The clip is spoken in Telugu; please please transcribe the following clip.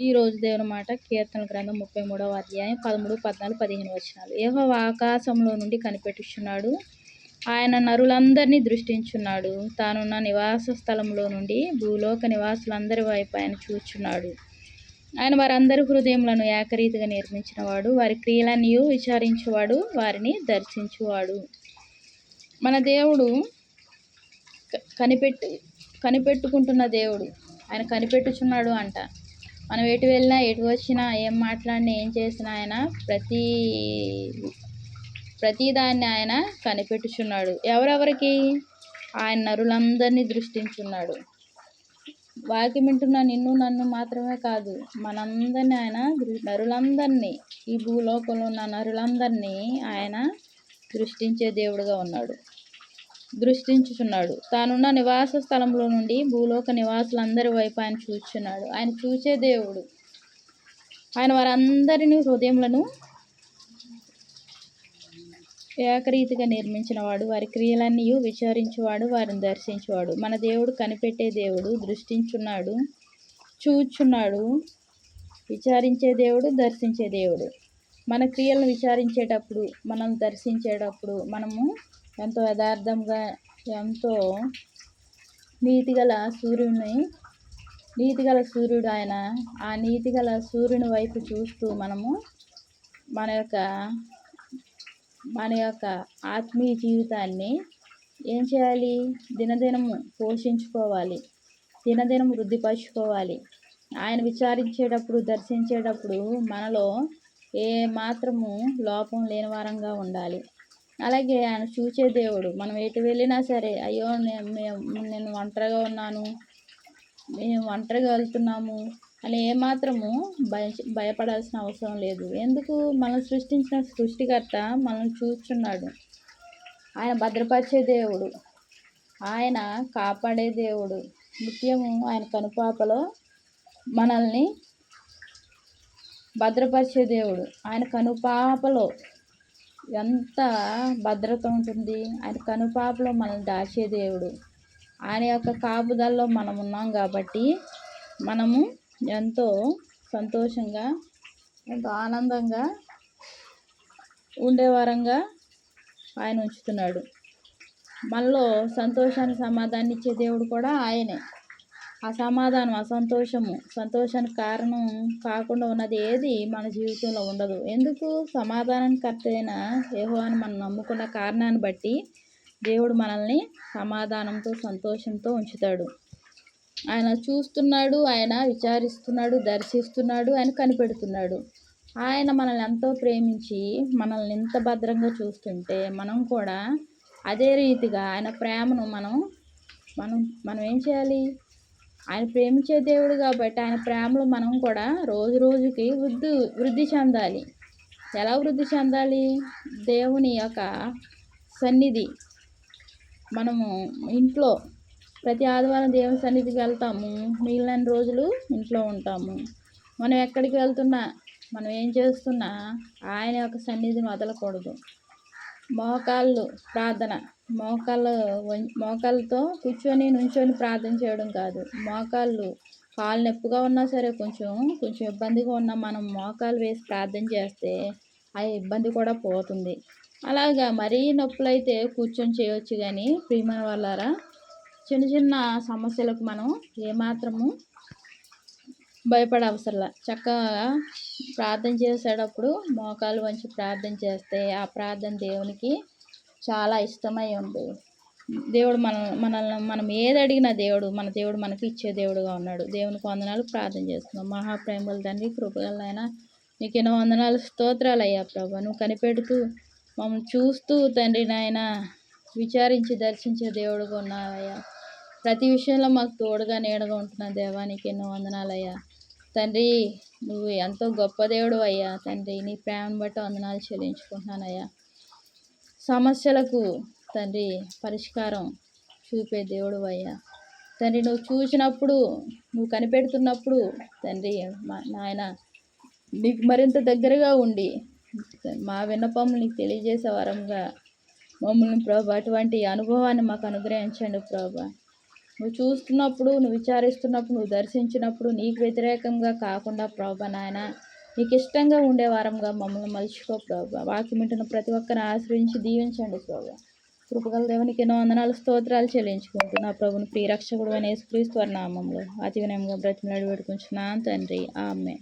ఈ రోజు దేవుని మాట కీర్తన గ్రంథం ముప్పై మూడవ అధ్యాయం పదమూడు పద్నాలుగు పదిహేను వచనాలు. ఏహో ఆకాశంలో నుండి కనిపెట్టుచున్నాడు. ఆయన నరులందరినీ దృష్టించున్నాడు. తానున్న నివాస స్థలంలో నుండి భూలోక నివాసులందరి వైపు ఆయన చూచున్నాడు. ఆయన వారందరి హృదయములను ఏకరీతిగా నిర్మించినవాడు. వారి క్రియలన్నీ విచారించువాడు. వారిని దర్శించువాడు. మన దేవుడు కనిపెట్టు కనిపెట్టుకుంటున్న దేవుడు. ఆయన కనిపెట్టుచున్నాడు అంట. మనం ఎటు వెళ్ళినా ఎటు వచ్చినా ఏం మాట్లాడినా ఏం చేసినా ఆయన ప్రతి ప్రతిదాన్ని ఆయన కనిపెట్టుచున్నాడు. ఎవరెవరికి? ఆయన నరులందరినీ దృష్టించున్నాడు. వాకి వింటున్న నిన్ను నన్ను మాత్రమే కాదు మనందరినీ ఆయన నరులందరినీ ఈ భూలోకంలో ఉన్న నరులందరినీ ఆయన దృష్టించే దేవుడుగా ఉన్నాడు. దృష్టించుచున్నాడు. తానున్న నివాస స్థలంలో నుండి భూలోక నివాసులందరి వైపు ఆయన చూచున్నాడు ఆయన చూచే దేవుడు. ఆయన వారందరినీ హృదయములను ఏకరీతిగా నిర్మించినవాడు. వారి క్రియలన్నీ విచారించేవాడు. వారిని దర్శించేవాడు. మన దేవుడు కనిపెట్టే దేవుడు దృష్టించున్నాడు చూచున్నాడు విచారించే దేవుడు దర్శించే దేవుడు. మన క్రియలను విచారించేటప్పుడు మనం దర్శించేటప్పుడు మనము ఎంతో యథార్థంగా ఎంతో నీతిగల సూర్యుని నీతిగల సూర్యుడు ఆయన. ఆ నీతిగల సూర్యుని వైపు చూస్తూ మనము మన యొక్క మన యొక్క ఆత్మీయ జీవితాన్ని ఏం చేయాలి? దినదినము పోషించుకోవాలి. దినదినం వృద్ధిపరచుకోవాలి. ఆయన విచారించేటప్పుడు దర్శించేటప్పుడు మనలో ఏ మాత్రము లోపం లేని వారంగా ఉండాలి. అలాగే ఆయన చూచే దేవుడు. మనం ఎటు వెళ్ళినా సరే అయ్యో నేను ఒంటరిగా ఉన్నాను మేము ఒంటరిగా వెళ్తున్నాము అని ఏమాత్రము భయ భయపడాల్సిన అవసరం లేదు. ఎందుకు? మనం సృష్టించిన సృష్టికర్త మనల్ని చూస్తున్నాడు. ఆయన భద్రపరిచే దేవుడు. ఆయన కాపాడే దేవుడు. నిత్యము ఆయన కనుపాపలో మనల్ని భద్రపరిచే దేవుడు. ఆయన కనుపాపలో ఎంత భద్రత ఉంటుంది. ఆయన కనుపాపలో మనం దాచే దేవుడు. ఆయన యొక్క కాపుదల్లో మనం ఉన్నాం కాబట్టి మనము ఎంతో సంతోషంగా ఎంతో ఆనందంగా ఉండేవారంగా ఆయన ఉంచుతున్నాడు. మనలో సంతోషాన్ని సమాధానం ఇచ్చే దేవుడు కూడా ఆయనే. ఆ సమాధానం సంతోషానికి కారణం కాకుండా ఉన్నది ఏది? మన జీవితంలో ఉండదు. ఎందుకు? సమాధానానికి కర్తైన ఏహో అని మనం నమ్ముకున్న కారణాన్ని బట్టి దేవుడు మనల్ని సమాధానంతో సంతోషంతో ఉంచుతాడు. ఆయన చూస్తున్నాడు ఆయన విచారిస్తున్నాడు దర్శిస్తున్నాడు ఆయన కనిపెడుతున్నాడు. ఆయన మనల్ని ఎంతో ప్రేమించి మనల్ని ఎంత భద్రంగా చూస్తుంటే మనం కూడా అదే రీతిగా ఆయన ప్రేమను మనం మనం మనం ఏం చేయాలి? ఆయన ప్రేమించే దేవుడు కాబట్టి ఆయన ప్రేమలో మనం కూడా రోజు రోజుకి వృద్ధి వృద్ధి చెందాలి. ఎలా వృద్ధి చెందాలి? దేవుని యొక్క సన్నిధి. మనము ఇంట్లో ప్రతి ఆదివారం దేవుని సన్నిధికి వెళ్తాము. మిగిలిన రోజులు ఇంట్లో ఉంటాము. మనం ఎక్కడికి వెళ్తున్నా మనం ఏం చేస్తున్నా ఆయన యొక్క సన్నిధిని వదలకూడదు మోకాళ్ళు ప్రార్థన. మోకాళ్ళ మోకాళ్ళతో కూర్చొని నుంచొని ప్రార్థన చేయడం కాదు. మోకాళ్ళు కాళ్ళు నొప్పిగా ఉన్నా సరే కొంచెం కొంచెం ఇబ్బందిగా ఉన్నా మనం మోకాలు వేసి ప్రార్థన చేస్తే ఆ ఇబ్బంది కూడా పోతుంది. అలాగా మరీ నొప్పులు అయితే కూర్చొని చేయవచ్చు కానీ ప్రియమైన వాళ్ళారా చిన్న చిన్న సమస్యలకు మనం ఏమాత్రము భయపడే అవసరంలా చక్కగా ప్రార్థన చేసేటప్పుడు మోకాలు వంచి ప్రార్థన చేస్తే ఆ ప్రార్థన దేవునికి చాలా ఇష్టమై ఉంది. దేవుడు మన మనల్ని మనం ఏది అడిగినా దేవుడు మన దేవుడు మనకి ఇచ్చే దేవుడుగా ఉన్నాడు. దేవునికి వందనాలు ప్రార్థన చేస్తున్నాం. మహాప్రేమల తండ్రి కృపగలైనా నీకు ఎన్నో వందనాలు స్తోత్రాలు అయ్యా ప్రభా. నువ్వు కనిపెడుతూ మమ్మల్ని చూస్తూ తండ్రి నాయన విచారించి దర్శించే దేవుడుగా ఉన్నావయ్యా ప్రతి విషయంలో మాకు తోడుగా నీడగా ఉంటున్న దేవానికి ఎన్నో వందనాలయ్యా తండ్రి నువ్వు ఎంతో గొప్ప దేవుడు అయ్యా. తండ్రి నీ ప్రేమను బట్టి వందనాలు చెల్లించుకుంటున్నానయ్యా సమస్యలకు తండ్రి పరిష్కారం చూపే దేవుడు అయ్యా. తండ్రి నువ్వు చూసినప్పుడు నువ్వు కనిపెడుతున్నప్పుడు తండ్రి మా నాయన నీకు మరింత దగ్గరగా ఉండి మా విన్నపం నీకు తెలియజేసే వరంగా మమ్మల్ని ప్రభా అటువంటి అనుభవాన్ని మాకు అనుగ్రహించండి ప్రభా. నువ్వు చూస్తున్నప్పుడు నువ్వు విచారిస్తున్నప్పుడు నువ్వు దర్శించినప్పుడు నీకు వ్యతిరేకంగా కాకుండా ప్రభా నాయన నీకు ఇష్టంగా ఉండే వారంగా మమ్మల్ని మలుచుకో ప్రభా. వాక్యం వింటున్న ప్రతి ఒక్కరిని ఆశ్రయించి దీవించండి ప్రభా. కృపగల దేవునికి ఎన్నో వందనాలు స్తోత్రాలు చెల్లించుకుంటూ నా ప్రభుని ప్రియరక్షకుడు అనే క్రీస్తు నామంలో. అతి వినయంగా బ్రతిమలాడి పెట్టుకుంటున్నాను తండ్రి. ఆమె